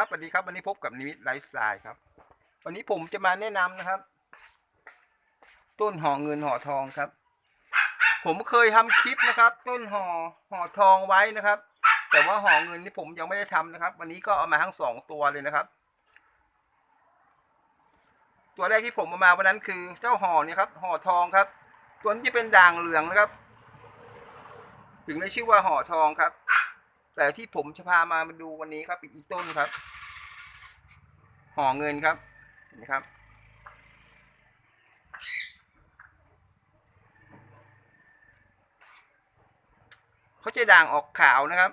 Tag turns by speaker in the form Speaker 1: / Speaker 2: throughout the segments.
Speaker 1: ครับสวัสดีครับวันนี้พบกับนิมิตไลฟ์สไตล์ครับ วันนี้ผมจะมาแนะนำนะครับ ต้นห่อเงินห่อทองครับ ผมเคยทำคลิปนะครับ ต้นห่อห่อทองไว้นะครับ แต่ว่าห่อเงินนี่ผมยังไม่ได้ทำนะครับ วันนี้ก็เอามาทั้งสองตัวเลยนะครับ ตัวแรกที่ผมเอามาวันนั้นคือเจ้าห่อเนี่ยครับห่อทองครับ ตัวนี้จะเป็นด่างเหลืองนะครับ ถึงได้ชื่อว่าห่อทองครับ แต่ที่ผมจะพามามาดูวันนี้ครับอีกต้นครับ ห่อเงินครับเห็นไหมครับ เขาจะด่างออกขาวนะครับ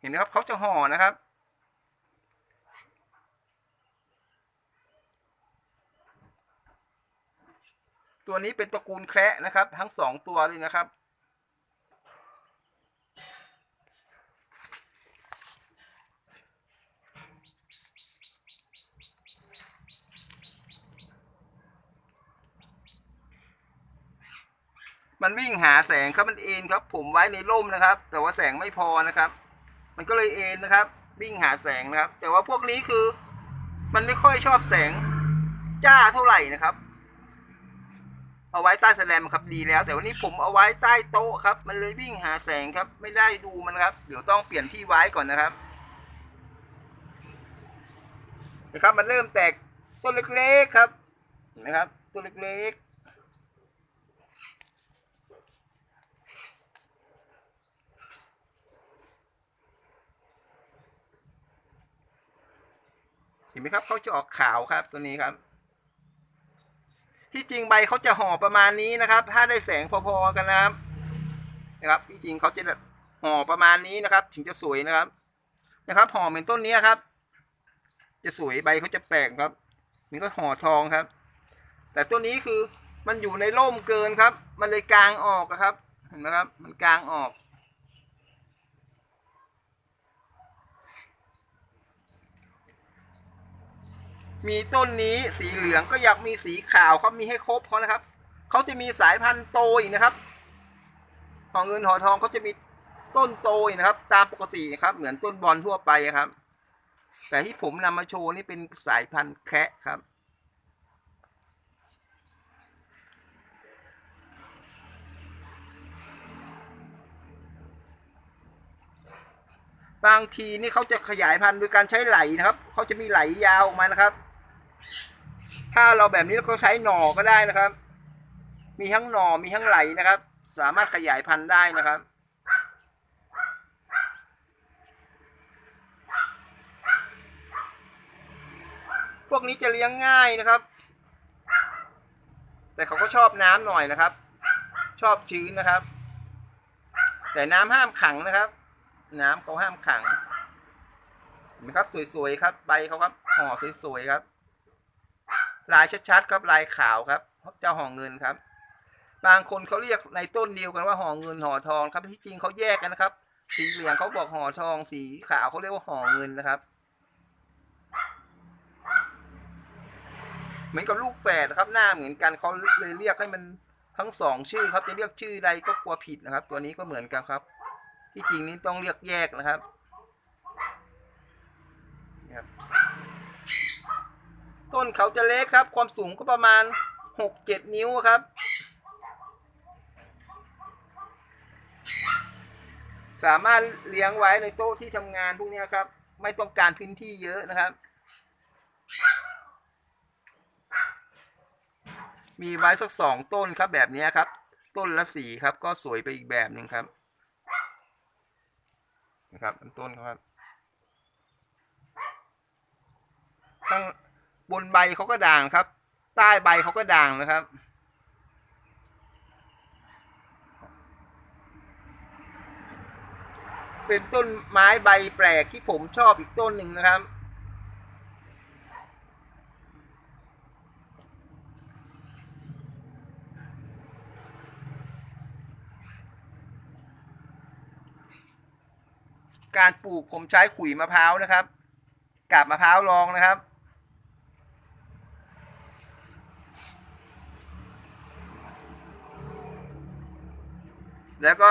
Speaker 1: เห็นไหมครับเขาจะห่อนะครับตัวนี้เป็นตระกูลแคระนะครับ ทั้งสองตัวเลยนะครับ มันวิ่งหาแสงครับมันเอ็นครับ ผมไว้ในร่มนะครับ แต่ว่าแสงไม่พอนะครับ มันก็เลยเอ็นนะครับ วิ่งหาแสงนะครับ แต่ว่าพวกนี้คือ มันไม่ค่อยชอบแสงจ้าเท่าไหร่นะครับ เอาไว้ใต้แสแลมครับดีแล้ว แต่วันนี้ผมเอาไว้ใต้โต๊ะครับ มันเลยวิ่งหาแสงครับ ไม่ได้ดูมันครับ เดี๋ยวต้องเปลี่ยนที่ไว้ก่อนนะครับนะครับ มันเริ่มแตกต้นเล็กๆครับเห็นไหมครับต้นเล็กๆ ห็นไหมครับเขาจะออกขาวครับตัวนี้ครับ ที่จริงใบเขาจะห่อประมาณนี้นะครับ ถ้าได้แสงพอๆกันนะครับ นะครับ ที่จริงเขาจะห่อประมาณนี้นะครับ ถึงจะสวยนะครับ นะครับห่อเหมือนต้นนี้ครับ จะสวยใบเขาจะแปลกครับมันก็ห่อทองครับ แต่ตัวนี้คือมันอยู่ในร่มเกินครับ มันเลยกลางออกอะครับ เห็นไหมครับ มันกลางออก มีต้นนี้สีเหลืองก็อยากมีสีขาวเขามีให้ครบเขานะครับเขาจะมีสายพันธุ์โตอีกนะครับหอเงินหอทองเขาจะมีต้นโตอีกนะครับ ตามปกตินะครับ เหมือนต้นบอลทั่วไปครับ แต่ที่ผมนำมาโชว์นี่เป็นสายพันธุ์แคะครับบางทีนี่เขาจะขยายพันธุ์โดยการใช้ไหลนะครับ เขาจะมีไหลยาวออกมานะครับ ถ้าเราแบบนี้เราก็ใช้หน่อก็ได้นะครับ มีทั้งหน่อมีทั้งไหลนะครับ สามารถขยายพันธุ์ได้นะครับ พวกนี้จะเลี้ยงง่ายนะครับ แต่เขาก็ชอบน้ำหน่อยนะครับ ชอบชื้นนะครับ แต่น้ำห้ามขังนะครับ น้ำเขาห้ามขังเห็นไหมครับสวยๆครับใบเขาครับห่อสวยๆครับ ลายชัดๆครับลายขาวครับ เจ้าห่อเงินครับ บางคนเขาเรียกในต้นเดียวกันว่าห่อเงินห่อทองครับที่จริงเขาแยกกันนะครับ สีเหลืองเขาบอกห่อทอง สีขาวเขาเรียกว่าห่อเงินนะครับ เหมือนกับลูกแฝดครับหน้าเหมือนกันเขาเลยเรียกให้มันทั้งสองชื่อครับจะเรียกชื่อใดก็กลัวผิดนะครับ ตัวนี้ก็เหมือนกันครับ ที่จริงนี่ต้องเรียกแยกนะครับนี่ครับ ต้นเขาจะเล็กครับ ความสูงก็ประมาณหกเจ็ดนิ้วครับ สามารถเลี้ยงไว้ในโต๊ะที่ทำงานพวกนี้ครับ ไม่ต้องการพื้นที่เยอะนะครับ มีไว้สักสองต้นครับแบบนี้ครับ ต้นละสีครับ ก็สวยไปอีกแบบหนึ่งครับนะครับต้นครับข้าง บนใบเขาก็ด่างครับ ใต้ใบเขาก็ด่างนะครับ เป็นต้นไม้ใบแปลกที่ผมชอบอีกต้นหนึ่งนะครับ การปลูกผมใช้ขุยมะพร้าวนะครับกาบมะพร้าวรองนะครับ แล้วก็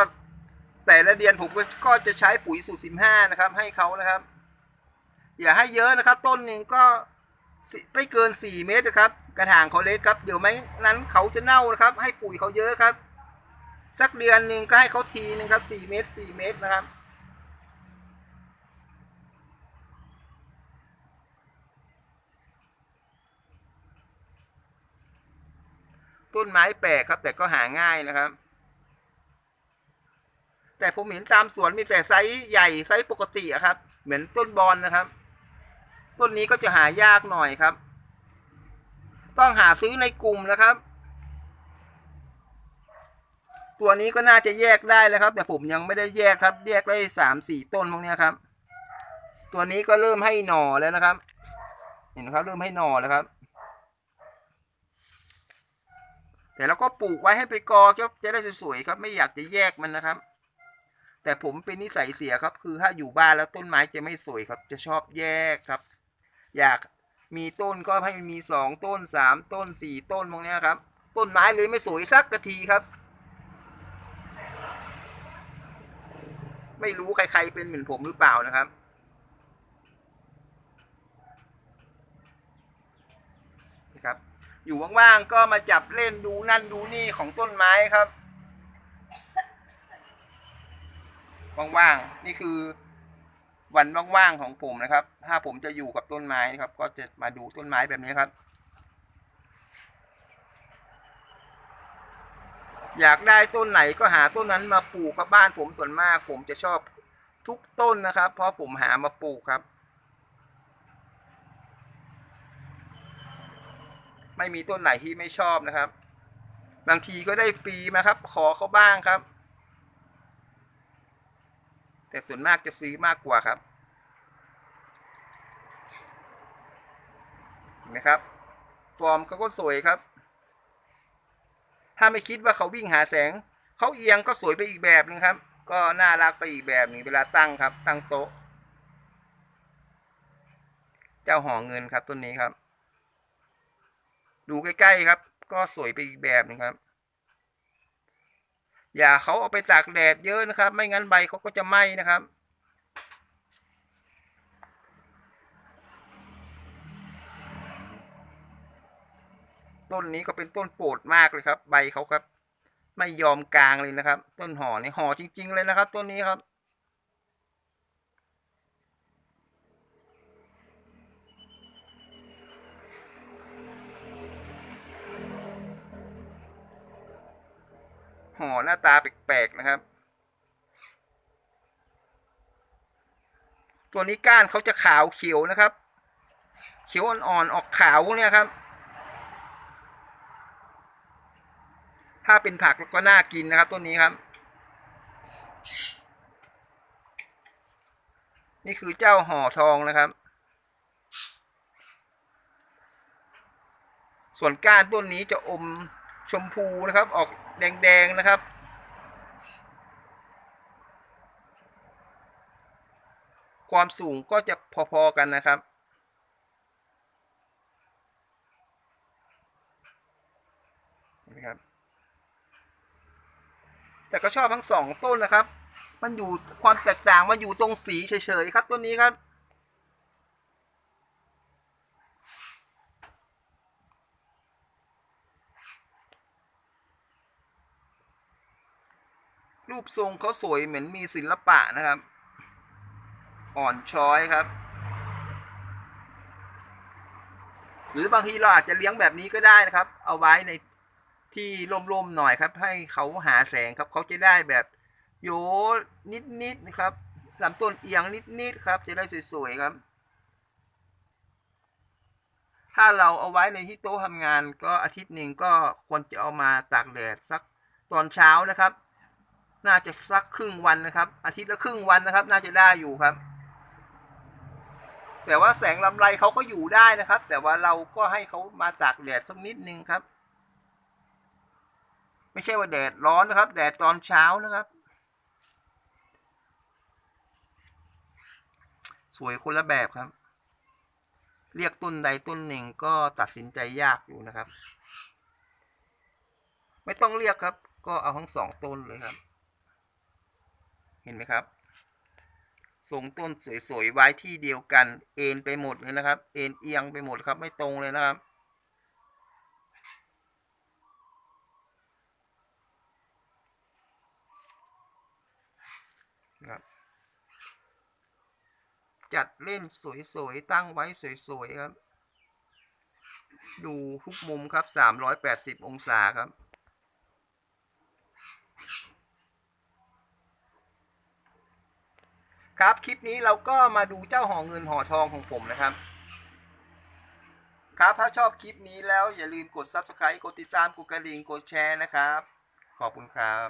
Speaker 1: แต่ละเดือนผมก็จะใช้ปุ๋ยสูตรสิบห้านะครับ ให้เขานะครับ อย่าให้เยอะนะครับ ต้นหนึ่งก็ไม่เกินสี่เมตรนะครับ กระถางเขาเล็กครับ เดี๋ยวไม่นั้นเขาจะเน่านะครับ ให้ปุ๋ยเขาเยอะครับ สักเดือนหนึ่งก็ให้เขาทีหนึงครับสี่เมตรสี่เมตรนะครับต้นไม้แปลกครับ แต่ก็หาง่ายนะครับ แต่ผมเห็นตามสวนมีแต่ไซส์ใหญ่ไซส์ปกติอะครับ เหมือนต้นบอลนะครับ ต้นนี้ก็จะหายากหน่อยครับ ต้องหาซื้อในกลุ่มนะครับ ตัวนี้ก็น่าจะแยกได้แล้วครับ แต่ผมยังไม่ได้แยกครับ แยกได้สามสี่ต้นพวกนี้ครับ ตัวนี้ก็เริ่มให้หน่อแล้วนะครับ เห็นครับเริ่มให้หน่อแล้วครับแต่เราก็ปลูกไว้ให้ไปกอครับจะได้สวยๆครับ ไม่อยากจะแยกมันนะครับ แต่ผมเป็นนิสัยเสียครับ คือถ้าอยู่บ้านแล้วต้นไม้จะไม่สวยครับ จะชอบแยกครับ อยากมีต้นก็ให้มันมีสองต้นสามต้นสี่ต้นพวกนี้ครับ ต้นไม้เลยไม่สวยสักกะทีครับ ไม่รู้ใคร ๆ เป็นเหมือนผมหรือเปล่านะครับนะครับอยู่ว่างๆก็มาจับเล่นดูนั่นดูนี่ของต้นไม้ครับ ว่างๆ นี่คือวันว่างๆของผมนะครับ ถ้าผมจะอยู่กับต้นไม้นะครับ ก็จะมาดูต้นไม้แบบนี้ครับ อยากได้ต้นไหนก็หาต้นนั้นมาปลูกครับบ้านผมส่วนมาก ผมจะชอบทุกต้นนะครับ เพราะผมหามาปลูกครับ ไม่มีต้นไหนที่ไม่ชอบนะครับ บางทีก็ได้ฟรีมาครับ ขอเขาบ้างครับ แต่ส่วนมากจะซื้อมากกว่าครับเห็นไหมครับ ฟอร์มเขาก็สวยครับ ถ้าไม่คิดว่าเขาวิ่งหาแสง เขาเอียงก็สวยไปอีกแบบหนึงครับ ก็น่ารักไปอีกแบบหนึงเวลาตั้งครับ ตั้งโต๊ะ เจ้าห่อเงินครับต้นนี้ครับ ดูใกล้ๆครับ ก็สวยไปอีกแบบหนึงครับ อย่าเขาเอาไปตากแดดเยอะนะครับ ไม่งั้นใบเขาก็จะไหม้นะครับ ต้นนี้ก็เป็นต้นโปรดมากเลยครับ ใบเขาครับ ไม่ยอมกลางเลยนะครับ ต้นห่อนี่ห่อจริง ๆ เลยนะครับ ต้นนี้ครับ ห่อหน้าตาแปลกๆนะครับ ตัวนี้ก้านเขาจะขาวเขียวนะครับ เขียวอ่อนๆออกขาวเนี่ยครับ ถ้าเป็นผักก็น่ากินนะครับต้นนี้ครับ นี่คือเจ้าห่อทองนะครับส่วนก้านต้นนี้จะอม ชมพูนะครับออกแดงๆนะครับ ความสูงก็จะพอๆกันนะครับเห็นไหมครับ แต่ก็ชอบทั้งสองต้นนะครับ มันอยู่ความแตกต่างมันอยู่ตรงสีเฉยๆครับต้นนี้ครับ รูปทรงเขาสวยเหมือนมีศิลปะนะครับ อ่อนช้อยครับ หรือบางทีเราอาจจะเลี้ยงแบบนี้ก็ได้นะครับ เอาไว้ในที่ร่มๆหน่อยครับ ให้เขาหาแสงครับเขาจะได้แบบโยนิดๆนะครับลำต้นเอียงนิดๆครับ จะได้สวยๆครับ ถ้าเราเอาไว้ในที่โต๊ะทำงานก็อาทิตย์หนึ่งก็ควรจะเอามาตากแดดสักตอนเช้านะครับ น่าจะสักครึ่งวันนะครับ อาทิตย์ละครึ่งวันนะครับ น่าจะได้อยู่ครับ แต่ว่าแสงลำไรเขาก็อยู่ได้นะครับ แต่ว่าเราก็ให้เขามาตากแดดสักนิดนึงครับ ไม่ใช่ว่าแดดร้อนนะครับ แดดตอนเช้านะครับ สวยคนละแบบครับ เรียกต้นใดต้นหนึ่งก็ตัดสินใจยากอยู่นะครับ ไม่ต้องเรียกครับ ก็เอาทั้งสองต้นเลยครับ เห็นไหมครับทรงต้นสวยๆไว้ที่เดียวกัน เอ็นไปหมดเลยนะครับ เอ็นเอียงไปหมดครับไม่ตรงเลยนะครับนะครับจัดเล่นสวยๆตั้งไว้สวยๆครับ ดูทุกมุมครับ 380 องศาครับ ครับคลิปนี้เราก็มาดูเจ้าห่อเงินห่อทองของผมนะครับ ครับถ้าชอบคลิปนี้แล้วอย่าลืมกด Subscribe กดติดตามกดกระดิ่งกดแชร์นะครับ ขอบคุณครับ